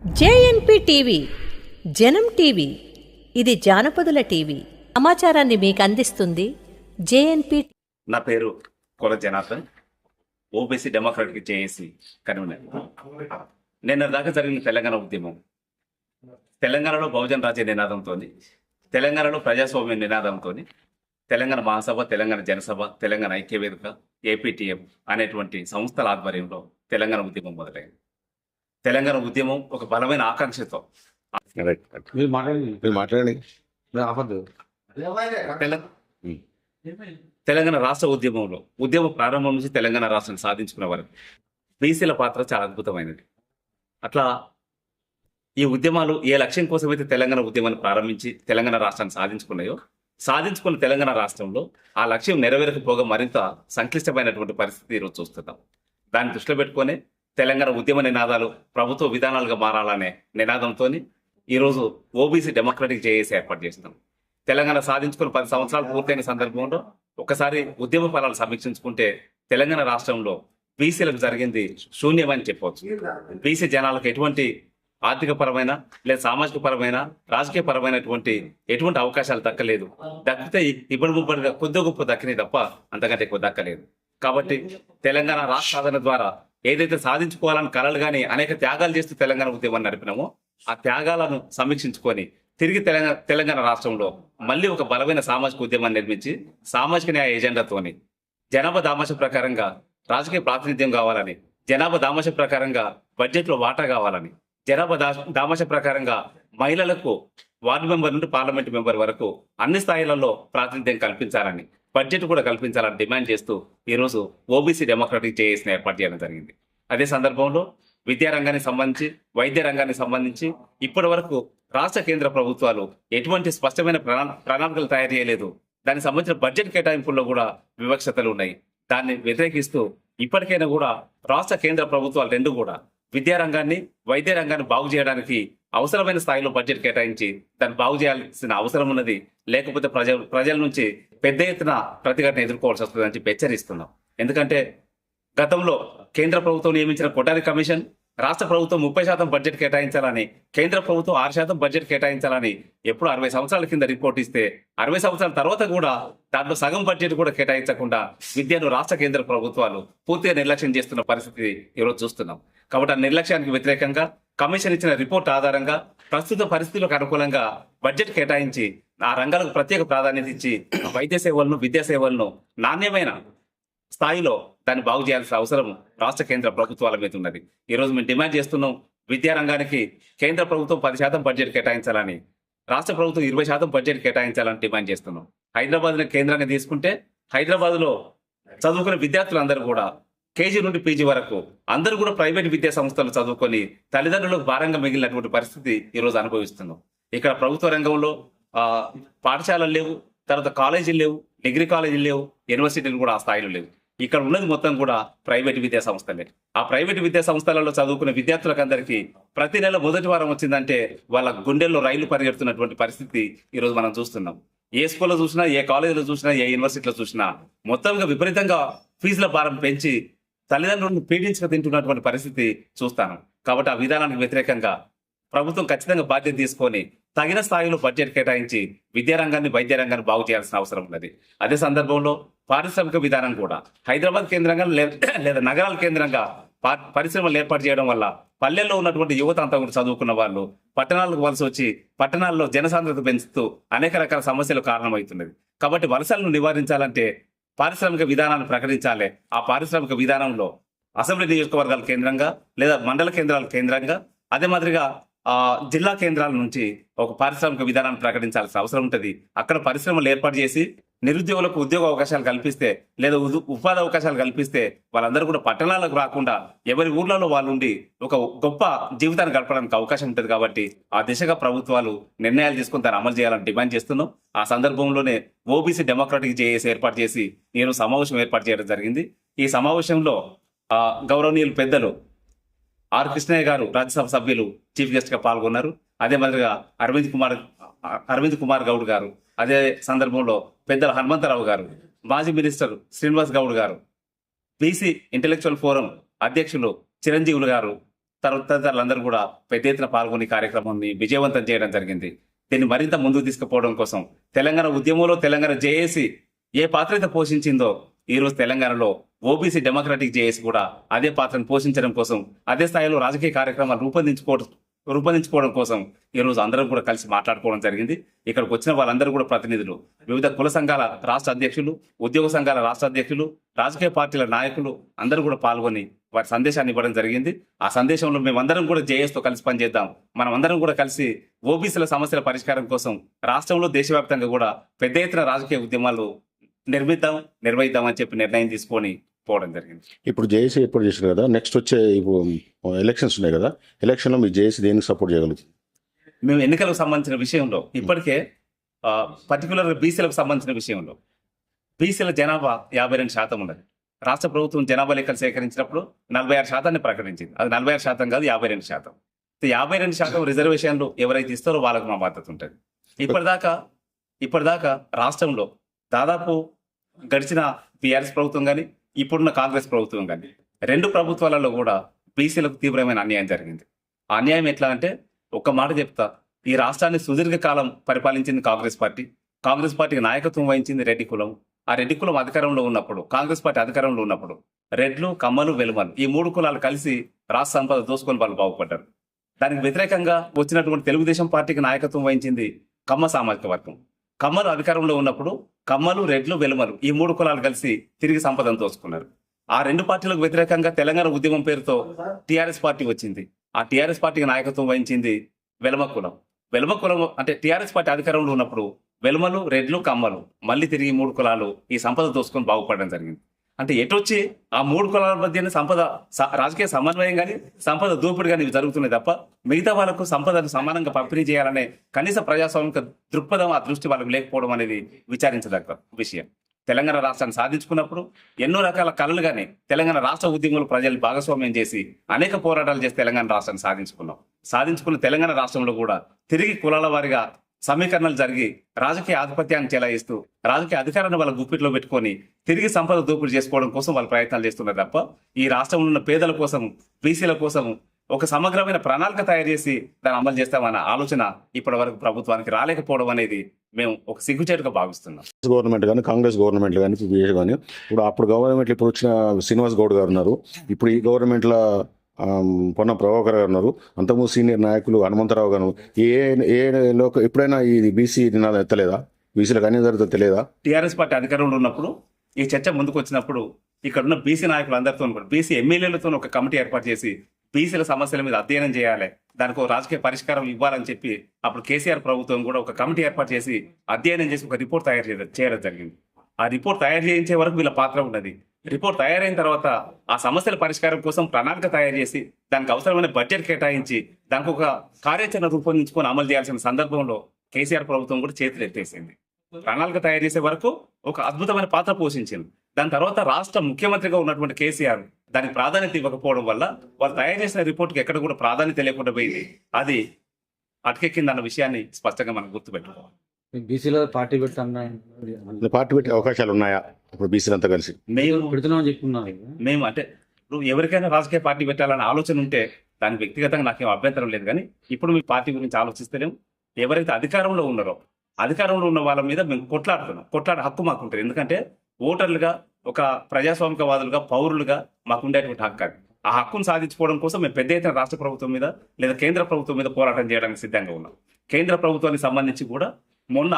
JNP TV జనం TV ఇది జానపదుల TV. సమాచారాన్ని మీకు అందిస్తుంది జేఎన్పి నా పేరు Kola Janardhan. OBC democratic JAC convener. నిన్న దాకా జరిగిన తెలంగాణ ఉద్యమం. తెలంగాణలో బహుజన రాజ్య నినాదంతో తెలంగాణలో ప్రజాస్వామ్య నినాదంతో తెలంగాణ మహాసభ తెలంగాణ జనసభ తెలంగాణ ఐక్యవేదిక ఏపీటీఎం అనేటువంటి సంస్థల ఆధ్వర్యంలో తెలంగాణ ఉద్యమం మొదలైంది. తెలంగాణ ఉద్యమం ఒక బలమైన ఆకాంక్షతో. మీరు మాట్లాడండి. మీరు మాట్లాడండి. మీరు ఆపద్దు. తెలంగాణ తెలంగాణ రాష్ట్ర ఉద్యమంలో ఉద్యమ ప్రారంభం నుంచి తెలంగాణ రాష్ట్రాన్ని సాధించుకునే వరకు బీసీల పాత్ర చాలా అద్భుతమైనది. అట్లా ఈ ఉద్యమాలు ఏ లక్ష్యం కోసమైతే తెలంగాణ ఉద్యమాన్ని ప్రారంభించి తెలంగాణ రాష్ట్రాన్ని సాధించుకున్నాయో సాధించుకున్న తెలంగాణ రాష్ట్రంలో ఆ లక్ష్యం నెరవేరకపోగా మరింత సంక్లిష్టమైనటువంటి పరిస్థితి ఈరోజు చూస్తున్నాం. దాన్ని దృష్టిలో పెట్టుకొని తెలంగాణ ఉద్యమ నినాదాలు ప్రభుత్వ విధానాలుగా మారాలనే నినాదంతో ఈరోజు ఓబీసీ డెమోక్రటిక్ జేఏసీ ఏర్పాటు చేసినాం తెలంగాణ సాధించుకుని పది సంవత్సరాలు పూర్తయిన సందర్భంలో ఒకసారి ఉద్యమ ఫలాలు సమీక్షించుకుంటే తెలంగాణ రాష్ట్రంలో బీసీలకు జరిగింది శూన్యమని చెప్పవచ్చు. బీసీ జనాలకు ఎటువంటి ఆర్థిక పరమైన లేదా సామాజిక పరమైన రాజకీయ పరమైనటువంటి ఎటువంటి అవకాశాలు దక్కలేదు. దక్కితే ఇబ్బడి ముబ్బడిగా కొద్ది గొప్ప దక్కినాయి తప్ప అంతకంటే ఎక్కువ దక్కలేదు. కాబట్టి తెలంగాణ రాష్ట్ర సాధన ద్వారా ఏదైతే సాధించుకోవాలని కలలు కానీ అనేక త్యాగాలు చేస్తూ తెలంగాణ ఉద్యమాన్ని నడిపినామో ఆ త్యాగాలను సమీక్షించుకొని తిరిగి తెలంగాణ తెలంగాణ రాష్ట్రంలో మళ్ళీ ఒక బలమైన సామాజిక ఉద్యమాన్ని నిర్మించి సామాజిక న్యాయ ఎజెండాతోని జనాభా దామాష ప్రకారంగా రాజకీయ ప్రాతినిధ్యం కావాలని జనాభా దామాష ప్రకారంగా బడ్జెట్లో వాటా కావాలని జనాభా దామాష ప్రకారంగా మహిళలకు వార్డు మెంబర్ నుండి పార్లమెంట్ మెంబర్ వరకు అన్ని స్థాయిలలో ప్రాతినిధ్యం కల్పించాలని బడ్జెట్ కూడా కల్పించాలని డిమాండ్ చేస్తూ ఈరోజు ఓబీసీ డెమోక్రటిక్ జేఏసీని ఏర్పాటు చేయడం జరిగింది. అదే సందర్భంలో విద్యారంగానికి సంబంధించి వైద్య రంగానికి సంబంధించి ఇప్పటి వరకు రాష్ట్ర కేంద్ర ప్రభుత్వాలు ఎటువంటి స్పష్టమైన ప్రణా- ప్రణాళికలు తయారు చేయలేదు. దానికి సంబంధించిన బడ్జెట్ కేటాయింపుల్లో కూడా వివక్షతలు ఉన్నాయి. దాన్ని వ్యతిరేకిస్తూ ఇప్పటికైనా కూడా రాష్ట్ర కేంద్ర ప్రభుత్వాలు రెండు కూడా విద్యారంగాన్ని వైద్య రంగాన్ని బాగు చేయడానికి అవసరమైన స్థాయిలో బడ్జెట్ కేటాయించి దాన్ని బాగు చేయాల్సిన అవసరం ఉన్నది. లేకపోతే ప్రజలు ప్రజల నుంచి పెద్ద ఎత్తున ప్రతిఘటన ఎదుర్కోవాల్సి వస్తుందని చెప్పి హెచ్చరిస్తున్నాం. ఎందుకంటే గతంలో కేంద్ర ప్రభుత్వం నియమించిన కొటారి కమిషన్ రాష్ట్ర ప్రభుత్వం ముప్పై శాతం బడ్జెట్ కేటాయించాలని కేంద్ర ప్రభుత్వం ఆరు శాతం బడ్జెట్ కేటాయించాలని ఎప్పుడు అరవై సంవత్సరాల కింద రిపోర్ట్ ఇస్తే అరవై సంవత్సరాల తర్వాత కూడా దాంట్లో సగం బడ్జెట్ కూడా కేటాయించకుండా విద్యను రాష్ట్ర కేంద్ర ప్రభుత్వాలు పూర్తిగా నిర్లక్ష్యం చేస్తున్న పరిస్థితి ఈరోజు చూస్తున్నాం. కాబట్టి ఆ నిర్లక్ష్యానికి వ్యతిరేకంగా కమిషన్ ఇచ్చిన రిపోర్ట్ ఆధారంగా ప్రస్తుత పరిస్థితులకు అనుకూలంగా బడ్జెట్ కేటాయించి ఆ రంగాలకు ప్రత్యేక ప్రాధాన్యత ఇచ్చి వైద్య సేవలను విద్యా సేవలను నాణ్యమైన స్థాయిలో దాన్ని బాగు చేయాల్సిన అవసరం రాష్ట్ర కేంద్ర ప్రభుత్వాల మీద ఉన్నది. ఈరోజు మేము డిమాండ్ చేస్తున్నాం విద్యారంగానికి కేంద్ర ప్రభుత్వం పది శాతం బడ్జెట్ కేటాయించాలని రాష్ట్ర ప్రభుత్వం ఇరవై శాతం బడ్జెట్ కేటాయించాలని డిమాండ్ చేస్తున్నాం. హైదరాబాద్ను కేంద్రంగా తీసుకుంటే హైదరాబాద్లో చదువుకునే విద్యార్థులందరూ కూడా కేజీ నుండి పీజీ వరకు అందరూ కూడా ప్రైవేట్ విద్యా సంస్థలు చదువుకొని తల్లిదండ్రులకు భారంగా మిగిలినటువంటి పరిస్థితి ఈరోజు అనుభవిస్తున్నాం. ఇక్కడ ప్రభుత్వ రంగంలో పాఠశాలలు లేవు తర్వాత కాలేజీలు లేవు డిగ్రీ కాలేజీలు లేవు యూనివర్సిటీలు కూడా ఆ స్థాయిలో లేవు. ఇక్కడ ఉన్నది మొత్తం కూడా ప్రైవేట్ విద్యా సంస్థలే. ఆ ప్రైవేట్ విద్యా సంస్థలలో చదువుకునే విద్యార్థులకు అందరికీ ప్రతి నెల మొదటి వారం వచ్చిందంటే వాళ్ళ గుండెల్లో రైలు పరిగెడుతున్నటువంటి పరిస్థితి ఈరోజు మనం చూస్తున్నాం. ఏ స్కూల్లో చూసినా ఏ కాలేజీలో చూసినా ఏ యూనివర్సిటీలో చూసినా మొత్తంగా విపరీతంగా ఫీజుల భారం పెంచి తల్లిదండ్రులను పీడించక తింటున్నటువంటి పరిస్థితి చూస్తాను. కాబట్టి ఆ విధానానికి వ్యతిరేకంగా ప్రభుత్వం ఖచ్చితంగా బాధ్యత తీసుకొని తగిన స్థాయిలో బడ్జెట్ కేటాయించి విద్యారంగాన్ని వైద్య రంగాన్ని బాగు చేయాల్సిన అవసరం ఉన్నది. అదే సందర్భంలో పారిశ్రామిక విధానం కూడా హైదరాబాద్ కేంద్రంగా లేదా నగరాల కేంద్రంగా పరిశ్రమలు ఏర్పాటు చేయడం వల్ల పల్లెల్లో ఉన్నటువంటి యువత అంతా కూడా చదువుకున్న వాళ్ళు పట్టణాలకు వలస వచ్చి పట్టణాల్లో జనసాంద్రత పెంచుతూ అనేక రకాల సమస్యలు కారణమవుతున్నది. కాబట్టి వలసలను నివారించాలంటే పారిశ్రామిక విధానాన్ని ప్రకటించాలి. ఆ పారిశ్రామిక విధానంలో అసెంబ్లీ నియోజకవర్గాల కేంద్రంగా లేదా మండల కేంద్రాల కేంద్రంగా అదే మాదిరిగా ఆ జిల్లా కేంద్రాల నుంచి ఒక పారిశ్రామిక విధానాన్ని ప్రకటించాల్సిన అవసరం ఉంటుంది. అక్కడ పరిశ్రమలు ఏర్పాటు చేసి నిరుద్యోగులకు ఉద్యోగ అవకాశాలు కల్పిస్తే లేదా ఉపాధి అవకాశాలు కల్పిస్తే వాళ్ళందరూ కూడా పట్టణాలకు రాకుండా ఎవరి ఊర్లలో వాళ్ళు ఉండి ఒక గొప్ప జీవితాన్ని గడపడానికి అవకాశం ఉంటుంది కాబట్టి ఆ దిశగా ప్రభుత్వాలు నిర్ణయాలు తీసుకుని దాన్ని అమలు చేయాలని డిమాండ్ చేస్తున్నాం. ఆ సందర్భంలోనే ఓబీసీ డెమోక్రటిక్ జేఏసీ ఏర్పాటు చేసి నేను సమావేశం ఏర్పాటు చేయడం జరిగింది. ఈ సమావేశంలో గౌరవనీయులు పెద్దలు ఆర్ కృష్ణయ్య గారు రాజ్యసభ సభ్యులు చీఫ్ గెస్ట్గా పాల్గొన్నారు. అదే మాదిరిగా అరవింద్ కుమార్ అరవింద్ కుమార్ గౌడ్ గారు అదే సందర్భంలో పెద్దల హనుమంతరావు గారు మాజీ మినిస్టర్ శ్రీనివాస్ గౌడ్ గారు బీసీ ఇంటెలెక్చువల్ ఫోరం అధ్యక్షులు చిరంజీవులు గారు తదితరులందరూ కూడా పెద్ద ఎత్తున పాల్గొని కార్యక్రమాన్ని విజయవంతం చేయడం జరిగింది. దీన్ని మరింత ముందుకు తీసుకుపోవడం కోసం తెలంగాణ ఉద్యమంలో తెలంగాణ జేఏసీ ఏ పాత్ర అయితే పోషించిందో ఈరోజు తెలంగాణలో ఓబీసీ డెమోక్రటిక్ జేఏసీ కూడా అదే పాత్రను పోషించడం కోసం అదే స్థాయిలో రాజకీయ కార్యక్రమాలు రూపొందించుకోవడం రూపొందించుకోవడం కోసం ఈ రోజు అందరం కూడా కలిసి మాట్లాడుకోవడం జరిగింది. ఇక్కడికి వచ్చిన వాళ్ళందరూ కూడా ప్రతినిధులు. వివిధ కుల సంఘాల రాష్ట్ర అధ్యక్షులు ఉద్యోగ సంఘాల రాష్ట్ర అధ్యక్షులు రాజకీయ పార్టీల నాయకులు అందరూ కూడా పాల్గొని వారి సందేశాన్ని ఇవ్వడం జరిగింది. ఆ సందేశంలో మేమందరం కూడా జేఎస్తో కలిసి పనిచేద్దాం. మనం అందరం కూడా కలిసి ఓబీసీల సమస్యల పరిష్కారం కోసం రాష్ట్రంలో దేశవ్యాప్తంగా కూడా పెద్ద ఎత్తున రాజకీయ ఉద్యమాలు నిర్మిద్దాం నిర్వహిద్దామని చెప్పి నిర్ణయం తీసుకొని పోవడం జరిగింది. ఇప్పుడు జేఏసీ ఏర్పాటు చేశారు కదా? నెక్స్ట్ వచ్చే ఎలక్షన్స్ ఉన్నాయి కదా? ఎలక్షన్లో మీ జేఏసీ దేనికి సపోర్ట్ చేయగలుగుతుంది? మేము ఎన్నికలకు సంబంధించిన విషయంలో ఇప్పటికే పర్టికులర్ బీసీలకు సంబంధించిన విషయంలో బీసీల జనాభా యాభై రెండు శాతం ఉన్నది. రాష్ట్ర ప్రభుత్వం జనాభా లెక్కలు సేకరించినప్పుడు నలభై ఆరు శాతాన్ని ప్రకటించింది. అది నలభై ఆరు శాతం కాదు యాభై రెండు శాతం. యాభై రెండు శాతం రిజర్వేషన్లు ఎవరైతే ఇస్తారో వాళ్ళకు మా మద్దతు ఉంటుంది. ఇప్పటిదాకా ఇప్పటిదాకా రాష్ట్రంలో దాదాపు గడిచిన బీఆర్ఎస్ ప్రభుత్వం కానీ ఇప్పుడున్న కాంగ్రెస్ ప్రభుత్వం కానీ రెండు ప్రభుత్వాలలో కూడా బీసీలకు తీవ్రమైన అన్యాయం జరిగింది. ఆ అన్యాయం ఎట్లా అంటే ఒక్క మాట చెప్తా. ఈ రాష్ట్రాన్ని సుదీర్ఘకాలం పరిపాలించింది కాంగ్రెస్ పార్టీ. కాంగ్రెస్ పార్టీకి నాయకత్వం వహించింది రెడ్డి కులం. ఆ రెడ్డి కులం అధికారంలో ఉన్నప్పుడు కాంగ్రెస్ పార్టీ అధికారంలో ఉన్నప్పుడు రెడ్లు కమ్మలు వెలుమలు ఈ మూడు కులాలు కలిసి రాష్ట్ర సంపద దోసుకొని వాళ్ళు బాగుపడ్డారు. దానికి వ్యతిరేకంగా వచ్చినటువంటి తెలుగుదేశం పార్టీకి నాయకత్వం వహించింది కమ్మ సామాజిక వర్గం. కమ్మలు అధికారంలో ఉన్నప్పుడు కమ్మలు రెడ్లు వెలుమలు ఈ మూడు కులాలు కలిసి తిరిగి సంపదను దోచుకున్నారు. ఆ రెండు పార్టీలకు వ్యతిరేకంగా తెలంగాణ ఉద్యమం పేరుతో టిఆర్ఎస్ పార్టీ వచ్చింది. ఆ టీఆర్ఎస్ పార్టీకి నాయకత్వం వహించింది వెలమ కులం. వెలమ కులం అంటే టీఆర్ఎస్ పార్టీ అధికారంలో ఉన్నప్పుడు వెలుమలు రెడ్లు కమ్మలు మళ్ళీ తిరిగి మూడు కులాలు ఈ సంపద దోసుకొని బాగుపడడం జరిగింది. అంటే ఎటొచ్చి ఆ మూడు కులాల మధ్యన సంపద స- రాజకీయ సమన్వయం కానీ సంపద దోపిడి కానీ ఇవి జరుగుతున్నాయి తప్ప మిగతా వాళ్ళకు సంపదను సమానంగా పంపిణీ చేయాలనే కనీస ప్రజాస్వామిక దృక్పథం ఆ దృష్టి వాళ్ళకి లేకపోవడం అనేది విచారించదగ్గ విషయం. తెలంగాణ రాష్ట్రాన్ని సాధించుకున్నప్పుడు ఎన్నో రకాల కళలు కానీ తెలంగాణ రాష్ట్ర ఉద్యమంలో ప్రజలు భాగస్వామ్యం చేసి అనేక పోరాటాలు చేసి తెలంగాణ రాష్ట్రాన్ని సాధించుకున్నాం. సాధించుకున్న తెలంగాణ రాష్ట్రంలో కూడా తిరిగి కులాల వారిగా సమీకరణలు జరిగి రాజకీయ ఆధిపత్యాన్ని చెలాయిస్తూ రాజకీయ అధికారాన్ని వాళ్ళ గుప్పిట్లో పెట్టుకొని తిరిగి సంపద దోపిడీ చేసుకోవడం కోసం వాళ్ళు ప్రయత్నాలు చేస్తున్నారు తప్ప ఈ రాష్ట్రంలో ఉన్న పేదల కోసం బీసీల కోసం ఒక సమగ్రమైన ప్రణాళిక తయారు చేసి దాన్ని అమలు చేస్తామన్న ఆలోచన ఇప్పటి వరకు ప్రభుత్వానికి రాలేకపోవడం అనేది మేము ఒక సిగ్గుచేటుగా భావిస్తున్నాం. గవర్నమెంట్ కానీ కాంగ్రెస్ గవర్నమెంట్ కానీ కానీ ఇప్పుడు అప్పుడు గవర్నమెంట్ ఇప్పుడు వచ్చిన శ్రీనివాస్ గౌడ్ గారు ఉన్నారు. ఇప్పుడు ఈ గవర్నమెంట్లో పొన్న ప్రభాకర్ గారు ఉన్నారు. అంతకుముందు సీనియర్ నాయకులు హనుమంతరావు గారు. ఏ ఏ లోక ఎప్పుడైనా ఈ బీసీ నినాదం ఎత్తలేదా? బీసీలకు అన్ని జరుగుతుందో తెలియదా? టీఆర్ఎస్ పార్టీ అధికారంలో ఉన్నప్పుడు ఈ చర్చ ముందుకు వచ్చినప్పుడు ఇక్కడ ఉన్న బీసీ నాయకులు అందరితో బీసీ ఎమ్మెల్యేలతో ఒక కమిటీ ఏర్పాటు చేసి బీసీల సమస్యల మీద అధ్యయనం చేయాలి. దానికి రాజకీయ పరిష్కారం ఇవ్వాలని చెప్పి అప్పుడు కేసీఆర్ ప్రభుత్వం కూడా ఒక కమిటీ ఏర్పాటు చేసి అధ్యయనం చేసి ఒక రిపోర్ట్ తయారు చేయడం జరిగింది. ఆ రిపోర్ట్ తయారు చేయించే వరకు వీళ్ళ పాత్ర ఉన్నది. రిపోర్ట్ తయారైన తర్వాత ఆ సమస్యల పరిష్కారం కోసం ప్రణాళిక తయారు చేసి దానికి అవసరమైన బడ్జెట్ కేటాయించి దానికి ఒక కార్యాచరణ రూపొందించుకొని అమలు చేయాల్సిన సందర్భంలో కేసీఆర్ ప్రభుత్వం కూడా చేతులు ఎత్తేసింది. ప్రణాళిక తయారు చేసే వరకు ఒక అద్భుతమైన పాత్ర పోషించింది. దాని తర్వాత రాష్ట్ర ముఖ్యమంత్రిగా ఉన్నటువంటి కేసీఆర్ దానికి ప్రాధాన్యత ఇవ్వకపోవడం వల్ల వాళ్ళు తయారు చేసిన రిపోర్ట్కి ఎక్కడ కూడా ప్రాధాన్యత లేకుండా పోయింది. అది అటకెక్కిందన్న విషయాన్ని స్పష్టంగా మనం గుర్తుపెట్టుకోవాలి. బీసీలో పార్టీ పెడతాను పార్టీ పెట్టే అవకాశాలు ఉన్నాయా? ఇప్పుడు బీసీలు అంతా కలిసి. మేము పెడుతున్నామని మేము అంటే ఇప్పుడు ఎవరికైనా రాజకీయ పార్టీ పెట్టాలనే ఆలోచన ఉంటే దాని వ్యక్తిగతంగా నాకేం అభ్యంతరం లేదు కానీ ఇప్పుడు మీ పార్టీ గురించి ఆలోచిస్తలేము. ఎవరైతే అధికారంలో ఉన్నారో అధికారంలో ఉన్న వాళ్ళ మీద మేము కొట్లాడుతున్నాం. కొట్లాడే హక్కు మాకు ఉంటుంది. ఎందుకంటే ఓటర్లుగా ఒక ప్రజాస్వామికవాదులుగా పౌరులుగా మాకు ఉండేటువంటి హక్కు అది ఆ హక్కును సాధించుకోవడం కోసం మేము పెద్ద ఎత్తున రాష్ట్ర ప్రభుత్వం మీద లేదా కేంద్ర ప్రభుత్వం మీద పోరాటం చేయడానికి సిద్ధంగా ఉన్నాం. కేంద్ర ప్రభుత్వానికి సంబంధించి కూడా మొన్న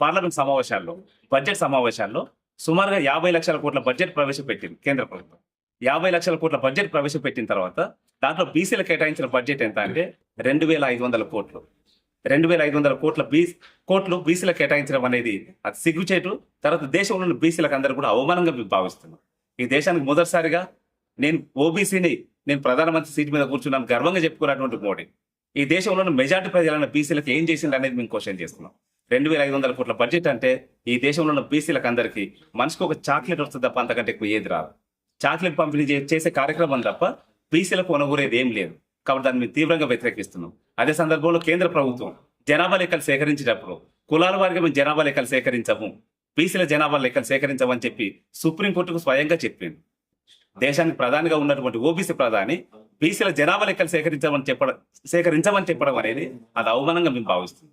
పార్లమెంట్ సమావేశాల్లో బడ్జెట్ సమావేశాల్లో సుమారుగా యాభై లక్షల కోట్ల బడ్జెట్ ప్రవేశపెట్టింది కేంద్ర ప్రభుత్వం. యాభై లక్షల కోట్ల బడ్జెట్ ప్రవేశపెట్టిన తర్వాత దాంట్లో బీసీలు కేటాయించిన బడ్జెట్ ఎంత అంటే రెండు వేల ఐదు వందల కోట్లు. రెండు వేల ఐదు వందల కోట్ల బీ కోట్లు బీసీలకు కేటాయించడం అనేది అది సిగ్గుచేటు తర్వాత దేశంలో ఉన్న బీసీలకు అందరూ కూడా అవమానంగా భావిస్తున్నారు భావిస్తున్నాం. ఈ దేశానికి మొదటిసారిగా నేను ఓబీసీని నేను ప్రధానమంత్రి సీట్ మీద కూర్చున్నాను గర్వంగా చెప్పుకున్నటువంటి మోడీ. ఈ దేశంలో మెజార్టీ ప్రజలైన బీసీలకు ఏం చేసింది అనేది మేము క్వశ్చన్ చేస్తున్నాం. రెండు వేల ఐదు వందల కోట్ల బడ్జెట్ అంటే ఈ దేశంలో ఉన్న బీసీలకు అందరికీ మనిషికి ఒక చాక్లెట్ వస్తుంది తప్ప అంతకంటే ఎక్కువ ఏది రాదు. చాక్లెట్ పంపిణీ చేసే కార్యక్రమం తప్ప బీసీలకు కొనగూరేది ఏం లేదు. కాబట్టి దాన్ని మేము తీవ్రంగా వ్యతిరేకిస్తున్నాం. అదే సందర్భంలో కేంద్ర ప్రభుత్వం జనాభా లెక్కలు సేకరించేటప్పుడు కులాల వారిగా మేము జనాభా లెక్కలు సేకరించము. బీసీల జనాభా లెక్కలు సేకరించమని చెప్పి సుప్రీంకోర్టుకు స్వయంగా చెప్పింది. దేశానికి ప్రధానిగా ఉన్నటువంటి ఓబీసీ ప్రధాని బీసీల జనాభా లెక్కలు సేకరించమని చెప్పడం సేకరించమని చెప్పడం అనేది అది అవమానంగా మేము భావిస్తుంది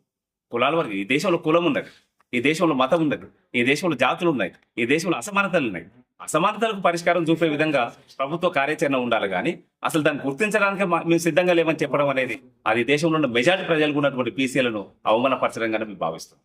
కులాల వరకు ఈ దేశంలో కులం ఉన్నది ఈ దేశంలో మతం ఉన్నది ఈ దేశంలో జాతులు ఉన్నాయి ఈ దేశంలో అసమానతలు ఉన్నాయి. అసమానతలకు పరిష్కారం చూపే విధంగా ప్రభుత్వ కార్యాచరణ ఉండాలి కానీ అసలు దాన్ని గుర్తించడానికి మేము సిద్ధంగా లేమని చెప్పడం అనేది అది దేశంలో ఉన్న మెజారిటీ ప్రజలకు ఉన్నటువంటి పీసీలను అవమానపరచడంగానే మేము భావిస్తాం